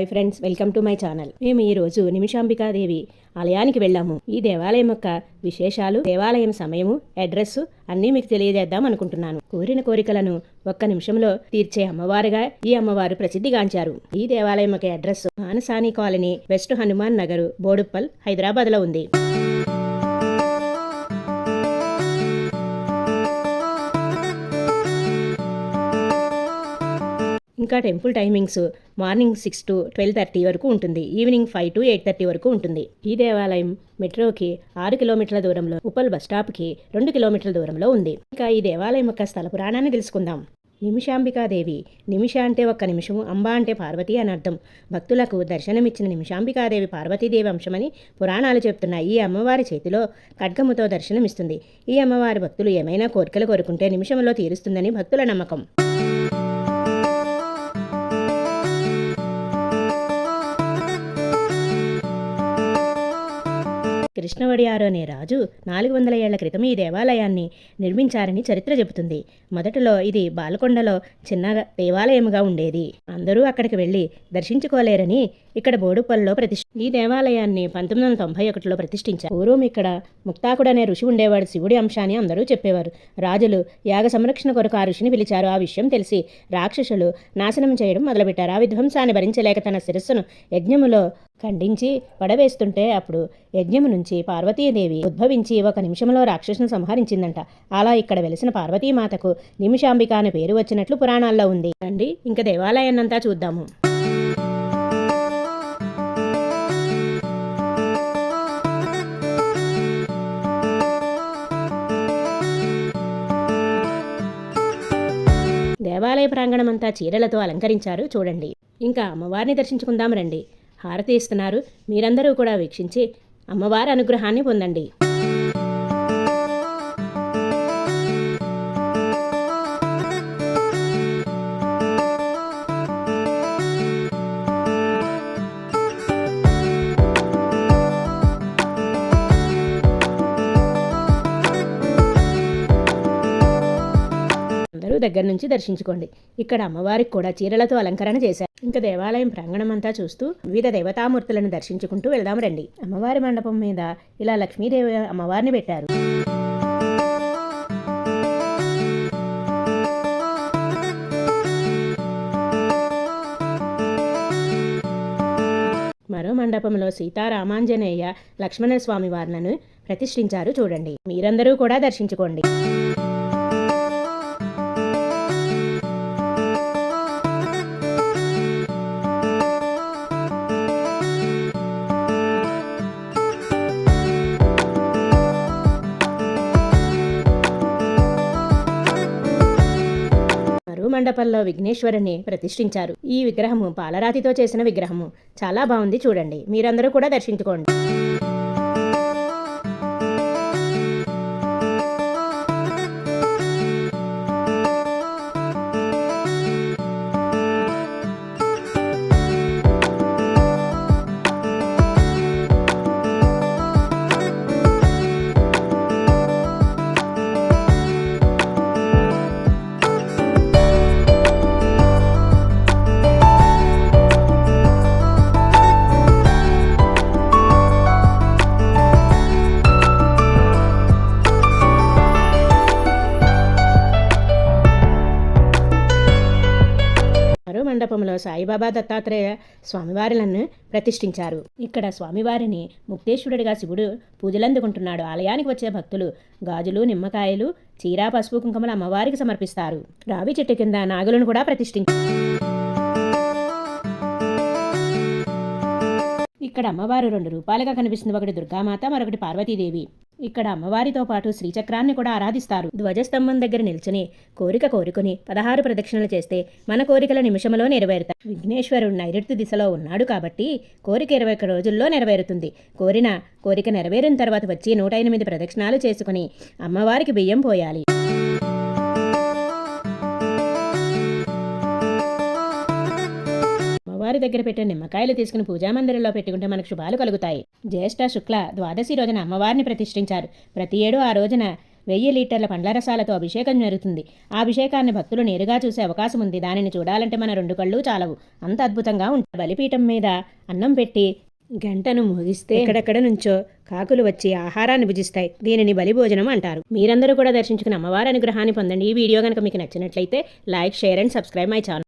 Hi friends welcome to my channel మేము ఈ రోజు నిమిషాంబికాదేవి ఆలయానికి వెళ్ళాము. ఈ దేవాలయం యొక్క విశేషాలు దేవాలయం సమయము అడ్రస్ అన్నీ మీకు తెలియజేద్దాం అనుకుంటున్నాను. కోరిన కోరికలను ఒక్క నిమిషంలో తీర్చే అమ్మవారుగా ఈ అమ్మవారు ప్రసిద్ధిగాంచారు. ఈ దేవాలయం యొక్క address Manasani colony west Hanuman Nagar Boduppal హైదరాబాద్లో ఉంది. ఇంకా temple timings morning six to twelve thirty వరకు ఉంటుంది. Evening five to eight thirty వరకు ఉంటుంది. ఈ దేవాలయం మెట్రోకి ఆరు కిలోమీటర్ల దూరంలో ఉప్పల్ బస్ స్టాప్కి రెండు కిలోమీటర్ల దూరంలో ఉంది. ఇంకా ఈ దేవాలయం యొక్క స్థల పురాణాన్ని తెలుసుకుందాం. నిమిషాంబికాదేవి నిమిష అంటే ఒక్క నిమిషము అంబ అంటే పార్వతి అని అర్థం. భక్తులకు దర్శనమిచ్చిన నిమిషాంబికాదేవి పార్వతీదేవి అంశమని పురాణాలు చెప్తున్నాయి. ఈ అమ్మవారి చేతిలో ఖడ్గముతో దర్శనమిస్తుంది. ఈ అమ్మవారి భక్తులు ఏమైనా కోరికలు కోరుకుంటే నిమిషంలో తీరుస్తుందని భక్తుల నమ్మకం. కృష్ణవడియారు అనే రాజు నాలుగు వందల ఏళ్ళ క్రితం ఈ దేవాలయాన్ని నిర్మించారని చరిత్ర చెబుతుంది. మొదటలో ఇది బాలకొండలో చిన్న దేవాలయముగా ఉండేది. అందరూ అక్కడికి వెళ్ళి దర్శించుకోలేరని ఇక్కడ బోడుపల్లిలో ప్రతిష్ఠ ఈ దేవాలయాన్ని పంతొమ్మిది వందల తొంభై ఒకటిలో ప్రతిష్ఠించారు. పూర్వం ఇక్కడ ముక్తాకుడు అనే ఋషి ఉండేవాడు శివుడి అంశాన్ని అందరూ చెప్పేవారు. రాజులు యాగ సంరక్షణ కొరకు ఆ ఋషిని పిలిచారు. ఆ విషయం తెలిసి రాక్షసులు నాశనం చేయడం మొదలుపెట్టారు. ఆ విధ్వంసాన్ని భరించలేక తన శిరస్సును యజ్ఞములో ఖండించి పడవేస్తుంటే అప్పుడు యజ్ఞము నుంచి పార్వతీదేవి ఉద్భవించి ఒక నిమిషంలో రాక్షసును సంహరించిందంట. అలా ఇక్కడ వెలిసిన పార్వతీమాతకు నిమిషాంబిక అనే పేరు వచ్చినట్లు పురాణాల్లో ఉంది. రండి ఇంకా దేవాలయాన్నంతా చూద్దాము. దేవాలయ ప్రాంగణమంతా చీరలతో అలంకరించారు చూడండి. ఇంకా అమ్మవారిని దర్శించుకుందాం రండి. హారతి ఇస్తున్నారు. మీరందరూ కూడా వీక్షించి అమ్మవారి అనుగ్రహాన్ని పొందండి. అందరూ దగ్గర నుంచి దర్శించుకోండి. ఇక్కడ అమ్మవారికి కూడా చీరలతో అలంకరణ చేశారు. ఇంకా దేవాలయం ప్రాంగణం అంతా చూస్తూ వివిధ దేవతామూర్తులను దర్శించుకుంటూ వెళ్దాం రండి. అమ్మవారి మండపం మీద ఇలా లక్ష్మీదేవి అమ్మవారిని పెట్టారు. మరో మండపంలో సీతారామాంజనేయ లక్ష్మణ స్వామి వార్లను ప్రతిష్ఠించారు చూడండి. మీరందరూ కూడా దర్శించుకోండి. మండపంలో విఘ్నేశ్వరుని ప్రతిష్ఠించారు. ఈ విగ్రహము పాలరాతితో చేసిన విగ్రహము. చాలా బాగుంది చూడండి. మీరందరూ కూడా దర్శించుకోండి. మండపంలో సాయిబాబా దత్తాత్రేయ స్వామివారులను ప్రతిష్ఠించారు. ఇక్కడ స్వామివారిని ముక్తేశ్వరుడిగా శివుడు పూజలందుకుంటున్నాడు. ఆలయానికి వచ్చే భక్తులు గాజులు నిమ్మకాయలు చీర పసుపు కుంకుమలు అమ్మవారికి సమర్పిస్తారు. రావి చెట్టు కింద నాగులను కూడా ప్రతిష్ఠించారు ఇక్కడ అమ్మవారు రెండు రూపాలుగా కనిపిస్తుంది. ఒకటి దుర్గామాత మరొకటి పార్వతీదేవి. ఇక్కడ అమ్మవారితో పాటు శ్రీచక్రాన్ని కూడా ఆరాధిస్తారు. ధ్వజస్తంభం దగ్గర నిల్చుని కోరిక కోరుకుని పదహారు ప్రదక్షిణలు చేస్తే మన కోరికల నిమిషంలో నెరవేరుతాయి. విఘ్నేశ్వరుడు నైరుతి దిశలో ఉన్నాడు కాబట్టి కోరిక ఇరవై ఒక్క రోజుల్లో నెరవేరుతుంది. కోరిన కోరిక నెరవేరిన తర్వాత వచ్చి నూట ఎనిమిది ప్రదక్షిణాలు చేసుకుని అమ్మవారికి బియ్యం పోయాలి. అమ్మవారి దగ్గర పెట్టిన నిమ్మకాయలు తీసుకుని పూజామందిరంలో పెట్టుకుంటే మనకు శుభాలు కలుగుతాయి. జ్యేష్ఠ శుక్ల ద్వాదశి రోజున అమ్మవారిని ప్రతిష్ఠించారు. ప్రతి ఏడు ఆ రోజున వెయ్యి లీటర్ల పండ్ల రసాలతో అభిషేకం జరుగుతుంది. ఆ అభిషేకాన్ని భక్తులు నేరుగా చూసే అవకాశం ఉంది. దానిని చూడాలంటే మన రెండు కళ్ళు చాలవు. అంత అద్భుతంగా ఉంటుంది. బలిపీఠం మీద అన్నం పెట్టి గంటను మోగిస్తే ఎక్కడెక్కడ నుంచో కాకులు వచ్చి ఆహారాన్ని భుజిస్తాయి. దీనిని బలిభోజనం అంటారు. మీరందరూ కూడా దర్శించుకుని అమ్మవారి అనుగ్రహాన్ని పొందండి. ఈ వీడియో కనుక మీకు నచ్చినట్లయితే like share and subscribe my channel.